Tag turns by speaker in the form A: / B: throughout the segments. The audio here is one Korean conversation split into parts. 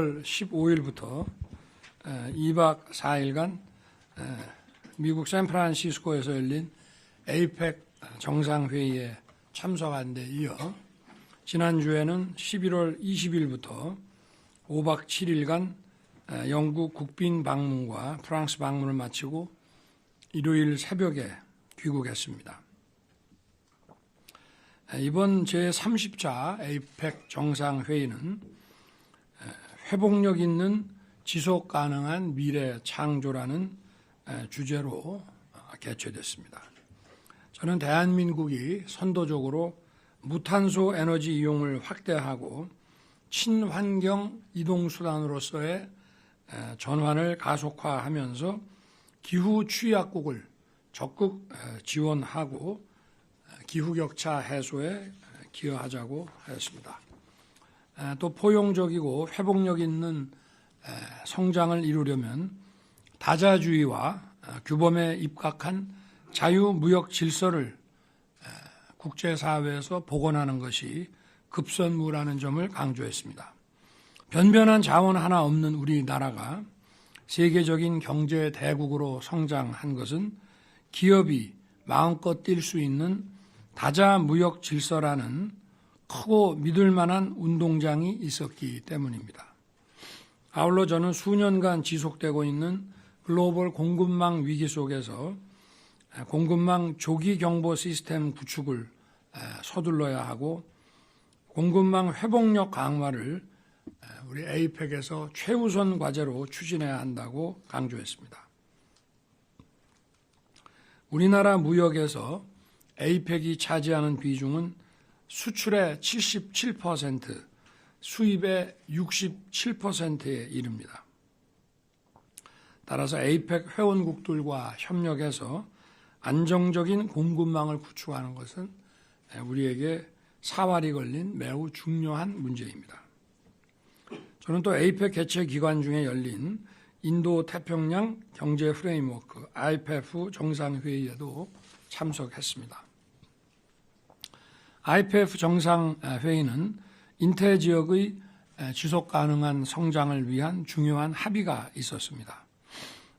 A: 11월 15일부터 2박 4일간 미국 샌프란시스코에서 열린 에이펙 정상회의에 참석한 데 이어 지난주에는 11월 20일부터 5박 7일간 영국 국빈 방문과 프랑스 방문을 마치고 일요일 새벽에 귀국했습니다. 이번 제30차 에이펙 정상회의는 회복력 있는 지속 가능한 미래 창조라는 주제로 개최됐습니다. 저는 대한민국이 선도적으로 무탄소 에너지 이용을 확대하고 친환경 이동수단으로서의 전환을 가속화하면서 기후 취약국을 적극 지원하고 기후격차 해소에 기여하자고 하였습니다. 또 포용적이고 회복력 있는 성장을 이루려면 다자주의와 규범에 입각한 자유무역 질서를 국제사회에서 복원하는 것이 급선무라는 점을 강조했습니다. 변변한 자원 하나 없는 우리나라가 세계적인 경제 대국으로 성장한 것은 기업이 마음껏 뛸 수 있는 다자무역 질서라는 크고 믿을 만한 운동장이 있었기 때문입니다. 아울러 저는 수년간 지속되고 있는 글로벌 공급망 위기 속에서 공급망 조기 경보 시스템 구축을 서둘러야 하고 공급망 회복력 강화를 우리 에이펙에서 최우선 과제로 추진해야 한다고 강조했습니다. 우리나라 무역에서 에이펙이 차지하는 비중은 수출의 77%, 수입의 67%에 이릅니다. 따라서 에이펙 회원국들과 협력해서 안정적인 공급망을 구축하는 것은 우리에게 사활이 걸린 매우 중요한 문제입니다. 저는 또 에이펙 개최 기관 중에 열린 인도 태평양 경제 프레임워크 IPF 정상회의에도 참석했습니다. IPF 정상회의는 인태 지역의 지속 가능한 성장을 위한 중요한 합의가 있었습니다.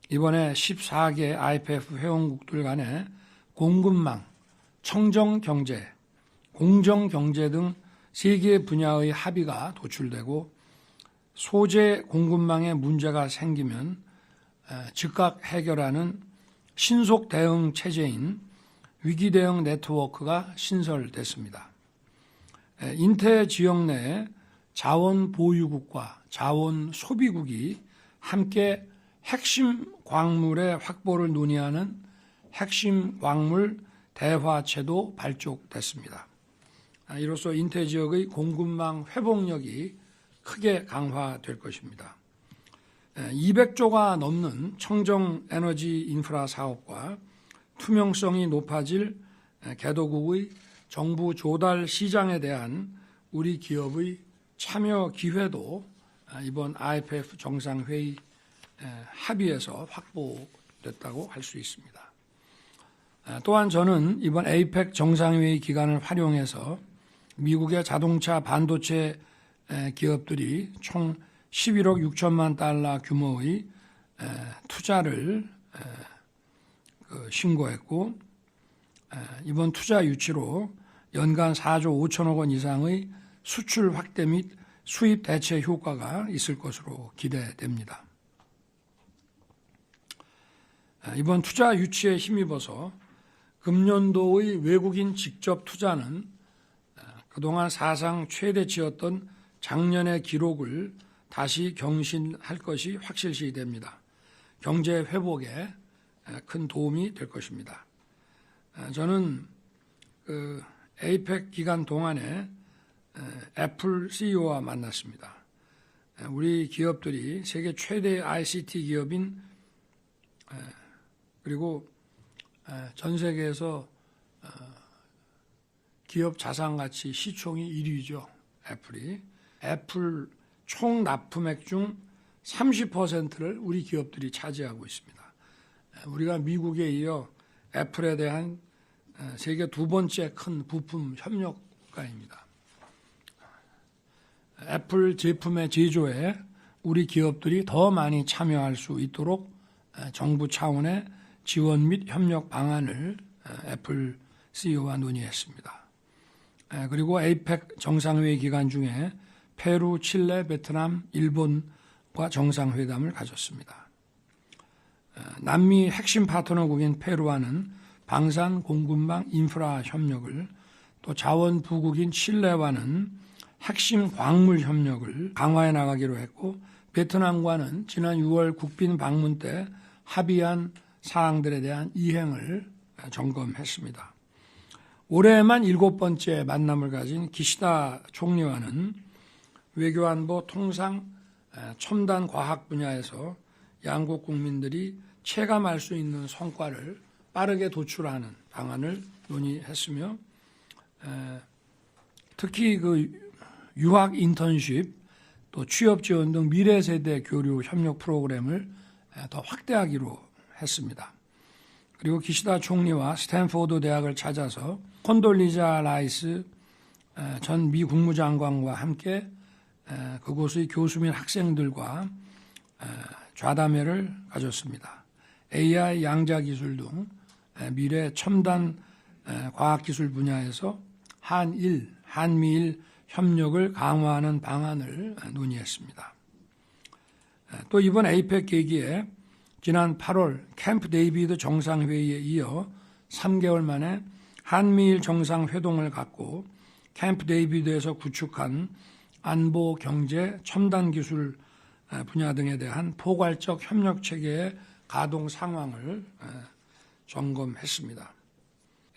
A: 이번에 14개 IPF 회원국들 간의 공급망, 청정 경제, 공정 경제 등세개 분야의 합의가 도출되고 소재 공급망에 문제가 생기면 즉각 해결하는 신속 대응 체제인 위기 대응 네트워크가 신설됐습니다. 인태 지역 내 자원 보유국과 자원 소비국이 함께 핵심 광물의 확보를 논의하는 핵심 광물 대화체도 발족됐습니다. 이로써 인태 지역의 공급망 회복력이 크게 강화될 것입니다. 200조가 넘는 청정 에너지 인프라 사업과 투명성이 높아질 개도국의 정부 조달 시장에 대한 우리 기업의 참여 기회도 이번 IPF 정상회의 합의에서 확보됐다고 할 수 있습니다. 또한 저는 이번 에이펙 정상회의 기간을 활용해서 미국의 자동차 반도체 기업들이 총 11억 6천만 달러 규모의 투자를 그 신고했고 이번 투자 유치로 연간 4조 5천억 원 이상의 수출 확대 및 수입 대체 효과가 있을 것으로 기대됩니다. 이번 투자 유치에 힘입어서 금년도의 외국인 직접 투자는 그동안 사상 최대치였던 작년의 기록을 다시 경신할 것이 확실시 됩니다. 경제 회복에 큰 도움이 될 것입니다. 저는 그 에이펙 기간 동안에 애플 CEO와 만났습니다. 우리 기업들이 세계 최대 ICT 기업인 그리고 전 세계에서 어, 기업 자산 가치 시총이 1위죠. 애플이. 애플 총 납품액 중 30%를 우리 기업들이 차지하고 있습니다. 우리가 미국에 이어 애플에 대한 세계 두 번째 큰 부품 협력가입니다. 애플 제품의 제조에 우리 기업들이 더 많이 참여할 수 있도록 정부 차원의 지원 및 협력 방안을 애플 CEO와 논의했습니다. 그리고 에이펙 정상회의 기간 중에 페루, 칠레, 베트남, 일본과 정상회담을 가졌습니다. 남미 핵심 파트너국인 페루와는 방산, 공급망, 인프라 협력을 또 자원 부국인 칠레와는 핵심 광물 협력을 강화해 나가기로 했고 베트남과는 지난 6월 국빈 방문 때 합의한 사항들에 대한 이행을 점검했습니다. 올해만 일곱 번째 만남을 가진 기시다 총리와는 외교안보 통상 첨단 과학 분야에서 양국 국민들이 체감할 수 있는 성과를 빠르게 도출하는 방안을 논의했으며 특히 그 유학 인턴십 또 취업 지원 등 미래 세대 교류 협력 프로그램을 더 확대하기로 했습니다. 그리고 기시다 총리와 스탠포드 대학을 찾아서 콘돌리자 라이스 전 미 국무장관과 함께 그곳의 교수 및 학생들과 좌담회를 가졌습니다. AI 양자 기술 등 미래 첨단 과학기술 분야에서 한일, 한미일 협력을 강화하는 방안을 논의했습니다. 또 이번 에이펙 계기에 지난 8월 캠프 데이비드 정상회의에 이어 3개월 만에 한미일 정상회동을 갖고 캠프 데이비드에서 구축한 안보, 경제, 첨단 기술 분야 등에 대한 포괄적 협력 체계의 가동 상황을 점검했습니다.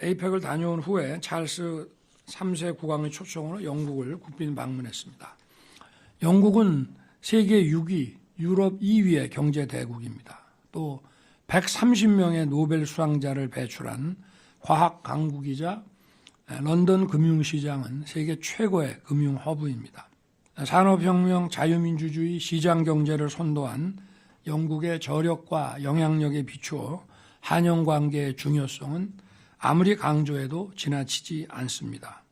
A: 에이펙을 다녀온 후에 찰스 3세 국왕의 초청으로 영국을 국빈 방문했습니다. 영국은 세계 6위, 유럽 2위의 경제 대국입니다. 또 130명의 노벨 수상자를 배출한 과학 강국이자 런던 금융시장은 세계 최고의 금융 허브입니다. 산업혁명, 자유민주주의, 시장경제를 선도한 영국의 저력과 영향력에 비추어 한영 관계의 중요성은 아무리 강조해도 지나치지 않습니다.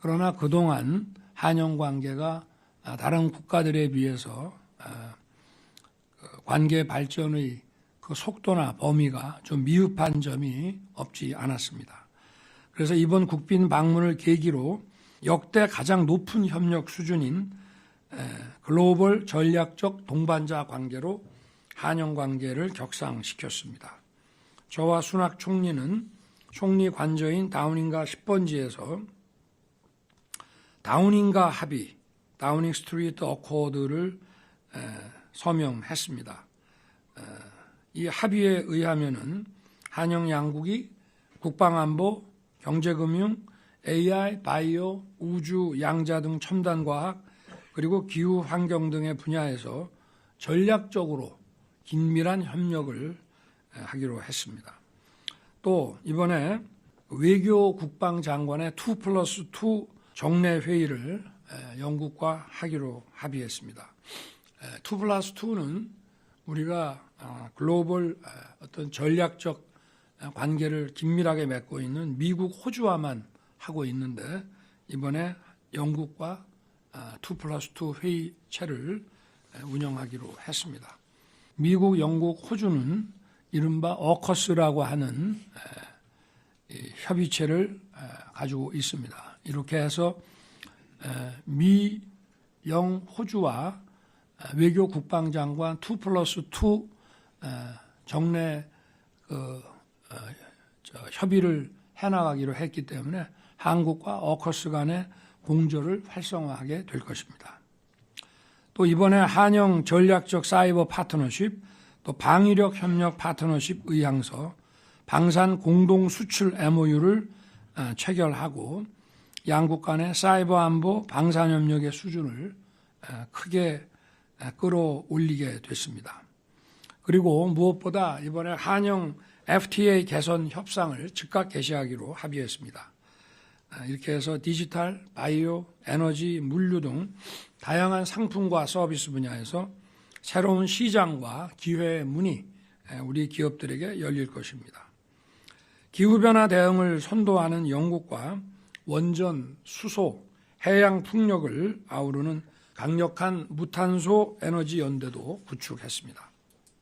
A: 그러나 그동안 한영 관계가 다른 국가들에 비해서 관계 발전의 그 속도나 범위가 좀 미흡한 점이 없지 않았습니다. 그래서 이번 국빈 방문을 계기로 역대 가장 높은 협력 수준인 글로벌 전략적 동반자 관계로 한영 관계를 격상시켰습니다. 저와 순학 총리는 총리 관저인 다우닝가 10번지에서 다우닝가 합의, 다우닝 스트리트 어코드를 서명했습니다. 이 합의에 의하면은 한영 양국이 국방안보, 경제금융, AI, 바이오, 우주, 양자 등 첨단 과학 그리고 기후 환경 등의 분야에서 전략적으로 긴밀한 협력을 하기로 했습니다. 또 이번에 외교 국방 장관의 2 플러스 2 정례 회의를 영국과 하기로 합의했습니다. 2 플러스 2는 우리가 글로벌 어떤 전략적 관계를 긴밀하게 맺고 있는 미국, 호주와만 하고 있는데 이번에 영국과 2 플러스 2 회의체를 운영하기로 했습니다. 미국, 영국, 호주는 이른바 어커스라고 하는 협의체를 가지고 있습니다. 이렇게 해서 미, 영, 호주와 외교 국방장관 2 플러스 2 정례 그 협의를 해나가기로 했기 때문에 한국과 어커스 간의 공조를 활성화하게 될 것입니다. 또 이번에 한영 전략적 사이버 파트너십, 또 방위력 협력 파트너십 의향서, 방산 공동 수출 MOU를 체결하고 양국 간의 사이버 안보 방산 협력의 수준을 크게 끌어올리게 됐습니다. 그리고 무엇보다 이번에 한영 FTA 개선 협상을 즉각 개시하기로 합의했습니다. 이렇게 해서 디지털, 바이오, 에너지, 물류 등 다양한 상품과 서비스 분야에서 새로운 시장과 기회의 문이 우리 기업들에게 열릴 것입니다. 기후변화 대응을 선도하는 영국과 원전, 수소, 해양 풍력을 아우르는 강력한 무탄소 에너지 연대도 구축했습니다.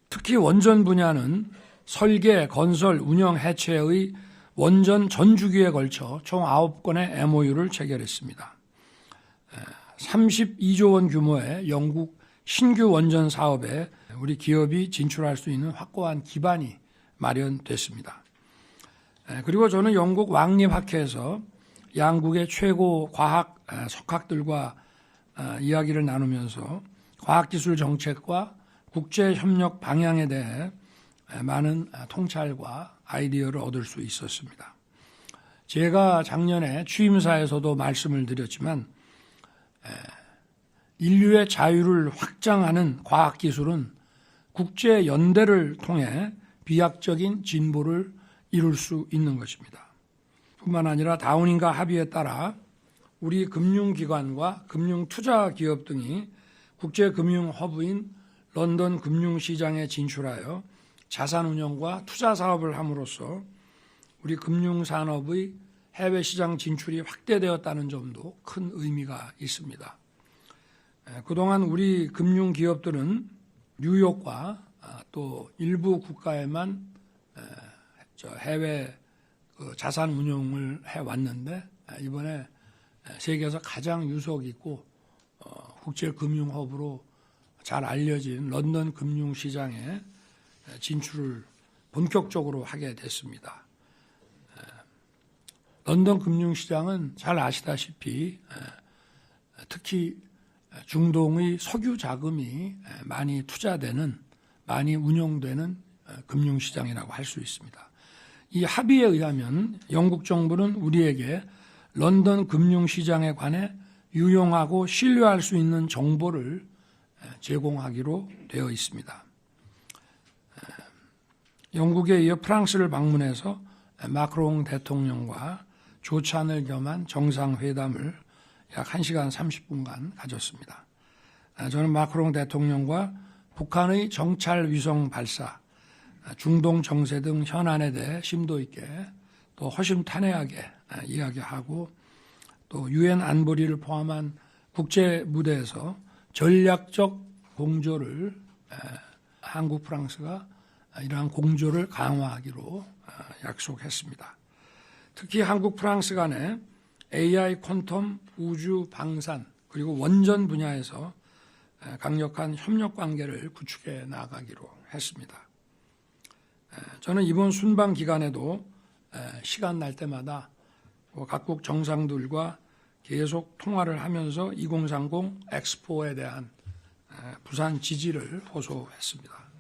A: 특히 원전 분야는 설계, 건설, 운영, 해체의 원전 전 주기에 걸쳐 총 9건의 MOU를 체결했습니다. 32조 원 규모의 영국 신규 원전 사업에 우리 기업이 진출할 수 있는 확고한 기반이 마련됐습니다. 그리고 저는 영국 왕립학회에서 양국의 최고 과학 석학들과 이야기를 나누면서 과학기술 정책과 국제협력 방향에 대해 많은 통찰과 아이디어를 얻을 수 있었습니다. 제가 작년에 취임사에서도 말씀을 드렸지만 인류의 자유를 확장하는 과학기술은 국제 연대를 통해 비약적인 진보를 이룰 수 있는 것입니다. 뿐만 아니라 다우닝가 합의에 따라 우리 금융기관과 금융투자기업 등이 국제금융 허브인 런던 금융시장에 진출하여 자산 운용과 투자 사업을 함으로써 우리 금융 산업의 해외 시장 진출이 확대되었다는 점도 큰 의미가 있습니다. 그동안 우리 금융 기업들은 뉴욕과 아, 또 일부 국가에만 해외 그 자산 운용을 해 왔는데 아, 이번에 세계에서 가장 유속 있고 어, 국제 금융 허브로 잘 알려진 런던 금융 시장에 진출을 본격적으로 하게 됐습니다. 런던 금융 시장은 잘 아시다시피 특히 중동의 석유 자금이 많이 투자되는 많이 운용되는 금융 시장이라고 할 수 있습니다. 이 합의에 의하면 영국 정부는 우리에게 런던 금융 시장에 관해 유용하고 신뢰할 수 있는 정보를 제공하기로 되어 있습니다. 영국에 이어 프랑스를 방문해서 마크롱 대통령과 조찬을 겸한 정상회담을 약 1시간 30분간 가졌습니다. 저는 마크롱 대통령과 북한의 정찰 위성 발사, 중동 정세 등 현안에 대해 심도 있게 또 허심탄회하게 이야기하고 또 유엔 안보리를 포함한 국제 무대에서 전략적 공조를 한국 프랑스가 이러한 공조를 강화하기로 약속했습니다. 특히 한국 프랑스 간에 AI 퀀텀 우주 방산 그리고 원전 분야에서 강력한 협력 관계를 구축해 나가기로 했습니다. 저는 이번 순방 기간에도 시간 날 때마다 뭐 각국 정상들과 계속 통화를 하면서 2030 엑스포에 대한 부산 지지를 호소했습니다.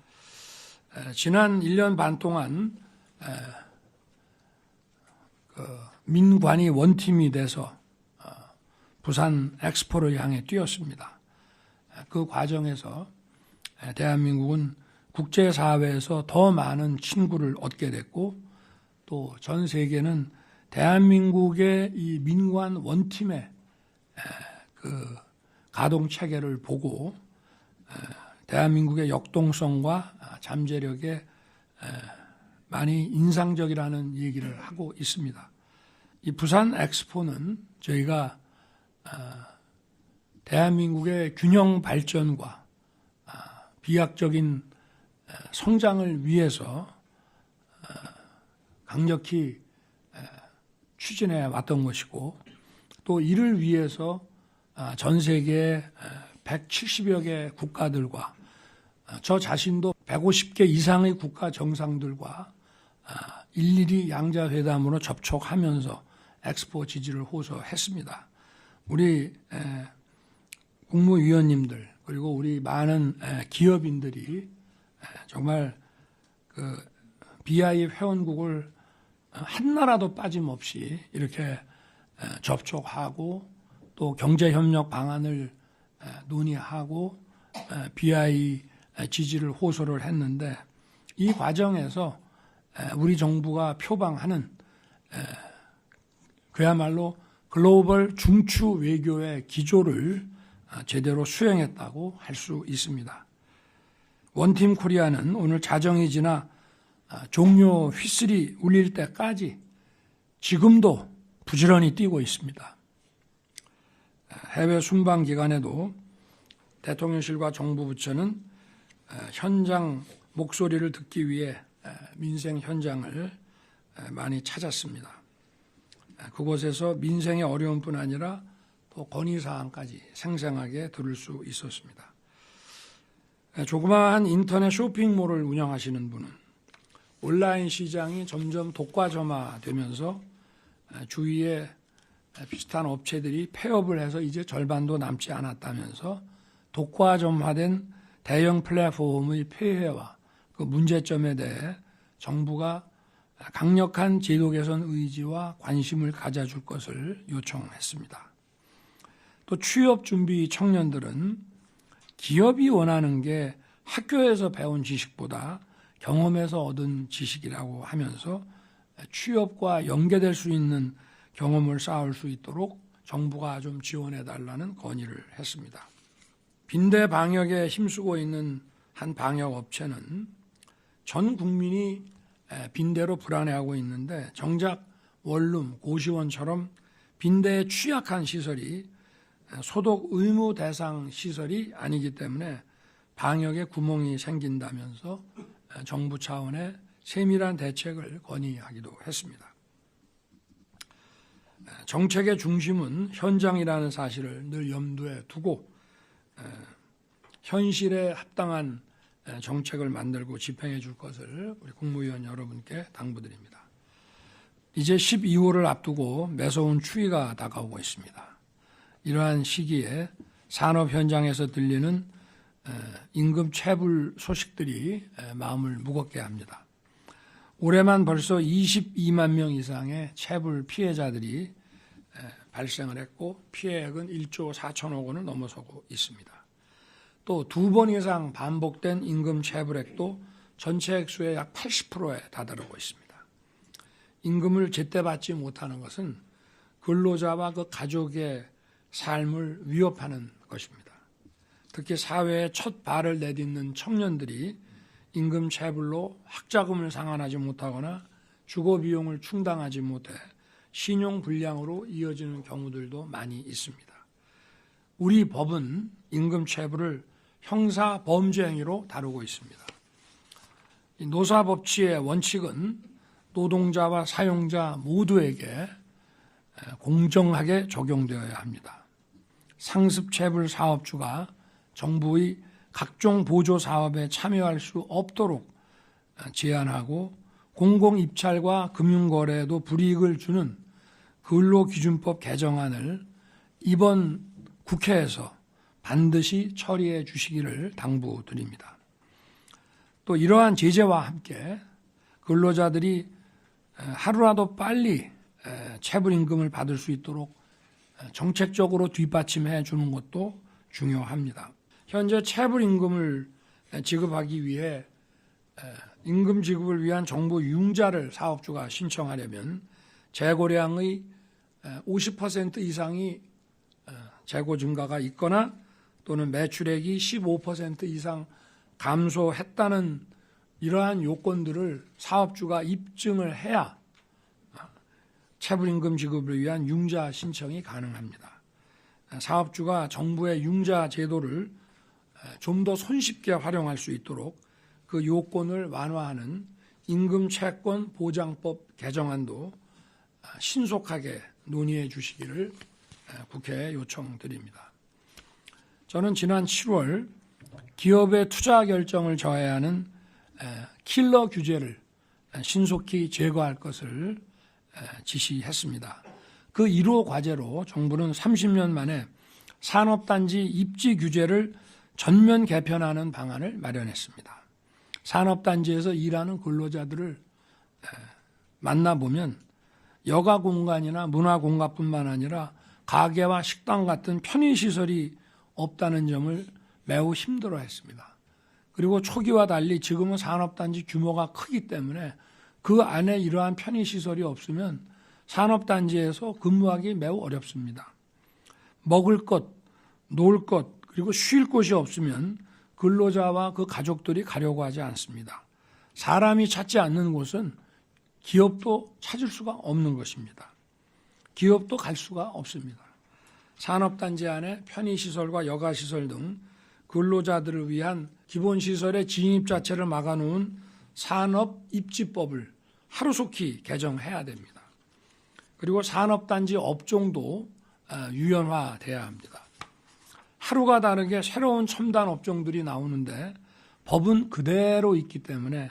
A: 지난 1년 반 동안 그 민관이 원팀이 돼서 어, 부산 엑스포를 향해 뛰었습니다. 그 과정에서 대한민국은 국제사회에서 더 많은 친구를 얻게 됐고 또 전 세계는 대한민국의 이 민관 원팀의 그 가동 체계를 보고 대한민국의 역동성과 잠재력에 많이 인상적이라는 얘기를 하고 있습니다. 이 부산 엑스포는 저희가 대한민국의 균형 발전과 비약적인 성장을 위해서 강력히 추진해 왔던 것이고 또 이를 위해서 전 세계 170여 개 국가들과 저 자신도 150개 이상의 국가 정상들과 일일이 양자회담으로 접촉하면서 엑스포 지지를 호소했습니다. 우리 국무위원님들 그리고 우리 많은 기업인들이 정말 그 BI 회원국을 한 나라도 빠짐없이 이렇게 접촉하고 또 경제협력 방안을 논의하고 BI 지지를 호소를 했는데 이 과정에서 우리 정부가 표방하는 그야말로 글로벌 중추 외교의 기조를 제대로 수행했다고 할 수 있습니다. 원팀 코리아는 오늘 자정이 지나 종료 휘슬이 울릴 때까지 지금도 부지런히 뛰고 있습니다. 해외 순방 기간에도 대통령실과 정부 부처는 에, 현장 목소리를 듣기 위해 에, 민생 현장을 에, 많이 찾았습니다. 에, 그곳에서 민생의 어려움뿐 아니라 또 건의 사항까지 생생하게 들을 수 있었습니다. 에, 조그마한 인터넷 쇼핑몰을 운영하시는 분은 온라인 시장이 점점 독과점화되면서 에, 주위에 비슷한 업체들이 폐업을 해서 이제 절반도 남지 않았다면서 독과점화된 대형 플랫폼의 폐해와 그 문제점에 대해 정부가 강력한 제도 개선 의지와 관심을 가져줄 것을 요청했습니다. 또 취업 준비 청년들은 기업이 원하는 게 학교에서 배운 지식보다 경험에서 얻은 지식이라고 하면서 취업과 연계될 수 있는 경험을 쌓을 수 있도록 정부가 좀 지원해 달라는 건의를 했습니다. 빈대 방역에 힘쓰고 있는 한 방역 업체는 전 국민이 빈대로 불안해하고 있는데 정작 원룸, 고시원처럼 빈대에 취약한 시설이 소독 의무 대상 시설이 아니기 때문에 방역에 구멍이 생긴다면서 정부 차원의 세밀한 대책을 건의하기도 했습니다. 정책의 중심은 현장이라는 사실을 늘 염두에 두고 현실에 합당한 정책을 만들고 집행해 줄 것을 우리 국무위원 여러분께 당부드립니다. 이제 12월을 앞두고 매서운 추위가 다가오고 있습니다. 이러한 시기에 산업 현장에서 들리는 임금 체불 소식들이 마음을 무겁게 합니다. 올해만 벌써 22만 명 이상의 체불 피해자들이 발생을 했고 피해액은 1조 4천억 원을 넘어서고 있습니다. 또 두 번 이상 반복된 임금 체불액도 전체 액수의 약 80%에 다다르고 있습니다. 임금을 제때 받지 못하는 것은 근로자와 그 가족의 삶을 위협하는 것입니다. 특히 사회에 첫 발을 내딛는 청년들이 임금 체불로 학자금을 상환하지 못하거나 주거 비용을 충당하지 못해 신용 불량으로 이어지는 경우들도 많이 있습니다. 우리 법은 임금 체불을 형사 범죄 행위로 다루고 있습니다. 노사 법치의 원칙은 노동자와 사용자 모두에게 공정하게 적용되어야 합니다. 상습 체불 사업주가 정부의 각종 보조 사업에 참여할 수 없도록 제한하고 공공 입찰과 금융 거래에도 불이익을 주는 근로 기준법 개정안을 이번 국회에서 반드시 처리해 주시기를 당부드립니다. 또 이러한 제재와 함께 근로자들이 하루라도 빨리 체불임금을 받을 수 있도록 정책적으로 뒷받침해 주는 것도 중요합니다. 현재 체불임금을 지급하기 위해 임금 지급을 위한 정부 융자를 사업주가 신청하려면 재고량의 50% 이상이 재고 증가가 있거나 또는 매출액이 15% 이상 감소했다는 이러한 요건들을 사업주가 입증을 해야 체불임금 지급을 위한 융자 신청이 가능합니다. 사업주가 정부의 융자 제도를 좀 더 손쉽게 활용할 수 있도록 그 요건을 완화하는 임금 채권 보장법 개정안도 신속하게 논의해 주시기를 국회에 요청드립니다. 저는 지난 7월 기업의 투자 결정을 저해야 하는 킬러 규제를 신속히 제거할 것을 지시했습니다. 그 1호 과제로 정부는 30년 만에 산업단지 입지 규제를 전면 개편하는 방안을 마련했습니다. 산업단지에서 일하는 근로자들을 만나보면 여가 공간이나 문화 공간뿐만 아니라 가게와 식당 같은 편의시설이 없다는 점을 매우 힘들어 했습니다. 그리고 초기와 달리 지금은 산업단지 규모가 크기 때문에 그 안에 이러한 편의시설이 없으면 산업단지에서 근무하기 매우 어렵습니다. 먹을 것, 놀 것, 그리고 쉴 곳이 없으면 근로자와 그 가족들이 가려고 하지 않습니다. 사람이 찾지 않는 곳은 기업도 찾을 수가 없는 것입니다. 기업도 갈 수가 없습니다. 산업단지 안에 편의시설과 여가시설 등 근로자들을 위한 기본 시설의 진입 자체를 막아놓은 산업 입지법을 하루속히 개정해야 됩니다. 그리고 산업단지 업종도 어, 유연화돼야 합니다. 하루가 다르게 새로운 첨단 업종들이 나오는데 법은 그대로 있기 때문에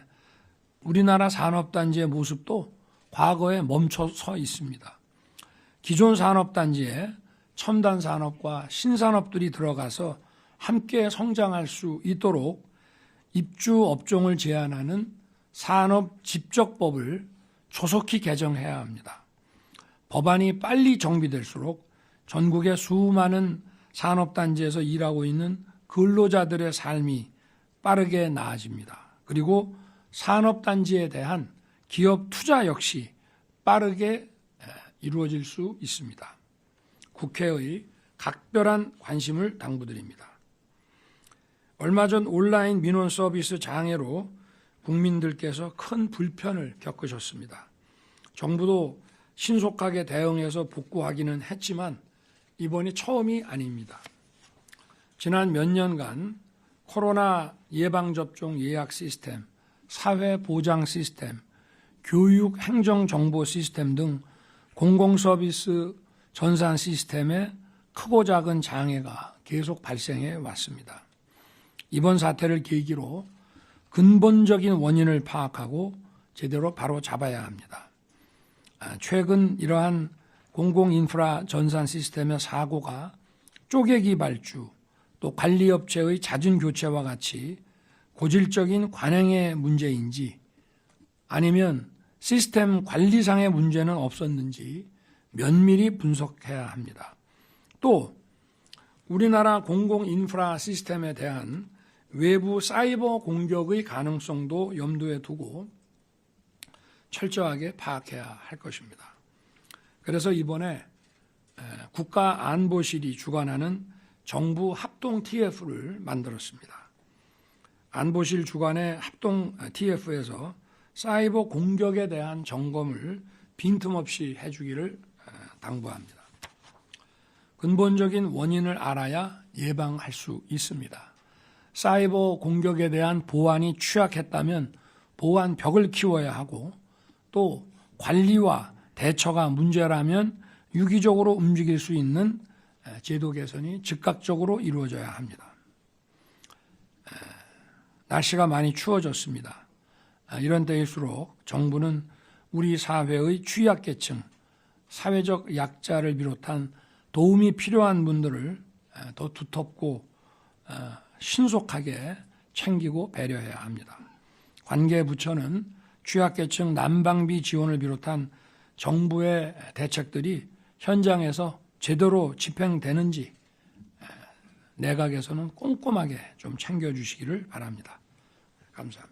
A: 우리나라 산업단지의 모습도 과거에 멈춰서 있습니다. 기존 산업단지에 첨단 산업과 신산업들이 들어가서 함께 성장할 수 있도록 입주 업종을 제한하는 산업 집적법을 조속히 개정해야 합니다. 법안이 빨리 정비될수록 전국의 수많은 산업단지에서 일하고 있는 근로자들의 삶이 빠르게 나아집니다. 그리고 산업단지에 대한 기업 투자 역시 빠르게 이루어질 수 있습니다. 국회의 각별한 관심을 당부드립니다. 얼마 전 온라인 민원 서비스 장애로 국민들께서 큰 불편을 겪으셨습니다. 정부도 신속하게 대응해서 복구하기는 했지만 이번이 처음이 아닙니다. 지난 몇 년간 코로나 예방접종 예약 시스템, 사회보장 시스템, 교육 행정 정보 시스템 등 공공서비스 전산 시스템에 크고 작은 장애가 계속 발생해 왔습니다. 이번 사태를 계기로 근본적인 원인을 파악하고 제대로 바로 잡아야 합니다. 아, 최근 이러한 공공인프라 전산 시스템의 사고가 쪼개기 발주, 또 관리업체의 잦은 교체와 같이 고질적인 관행의 문제인지 아니면 시스템 관리상의 문제는 없었는지 면밀히 분석해야 합니다. 또 우리나라 공공인프라 시스템에 대한 외부 사이버 공격의 가능성도 염두에 두고 철저하게 파악해야 할 것입니다. 그래서 이번에 국가안보실이 주관하는 정부 합동 TF를 만들었습니다. 안보실 주관의 합동 TF에서 사이버 공격에 대한 점검을 빈틈없이 해주기를 당부합니다. 근본적인 원인을 알아야 예방할 수 있습니다. 사이버 공격에 대한 보안이 취약했다면 보안 벽을 키워야 하고 또 관리와 대처가 문제라면 유기적으로 움직일 수 있는 제도 개선이 즉각적으로 이루어져야 합니다. 날씨가 많이 추워졌습니다. 이런 때일수록 정부는 우리 사회의 취약계층, 사회적 약자를 비롯한 도움이 필요한 분들을 더 두텁고 신속하게 챙기고 배려해야 합니다. 관계 부처는 취약계층 난방비 지원을 비롯한 정부의 대책들이 현장에서 제대로 집행되는지 내각에서는 꼼꼼하게 좀 챙겨주시기를 바랍니다. 감사합니다.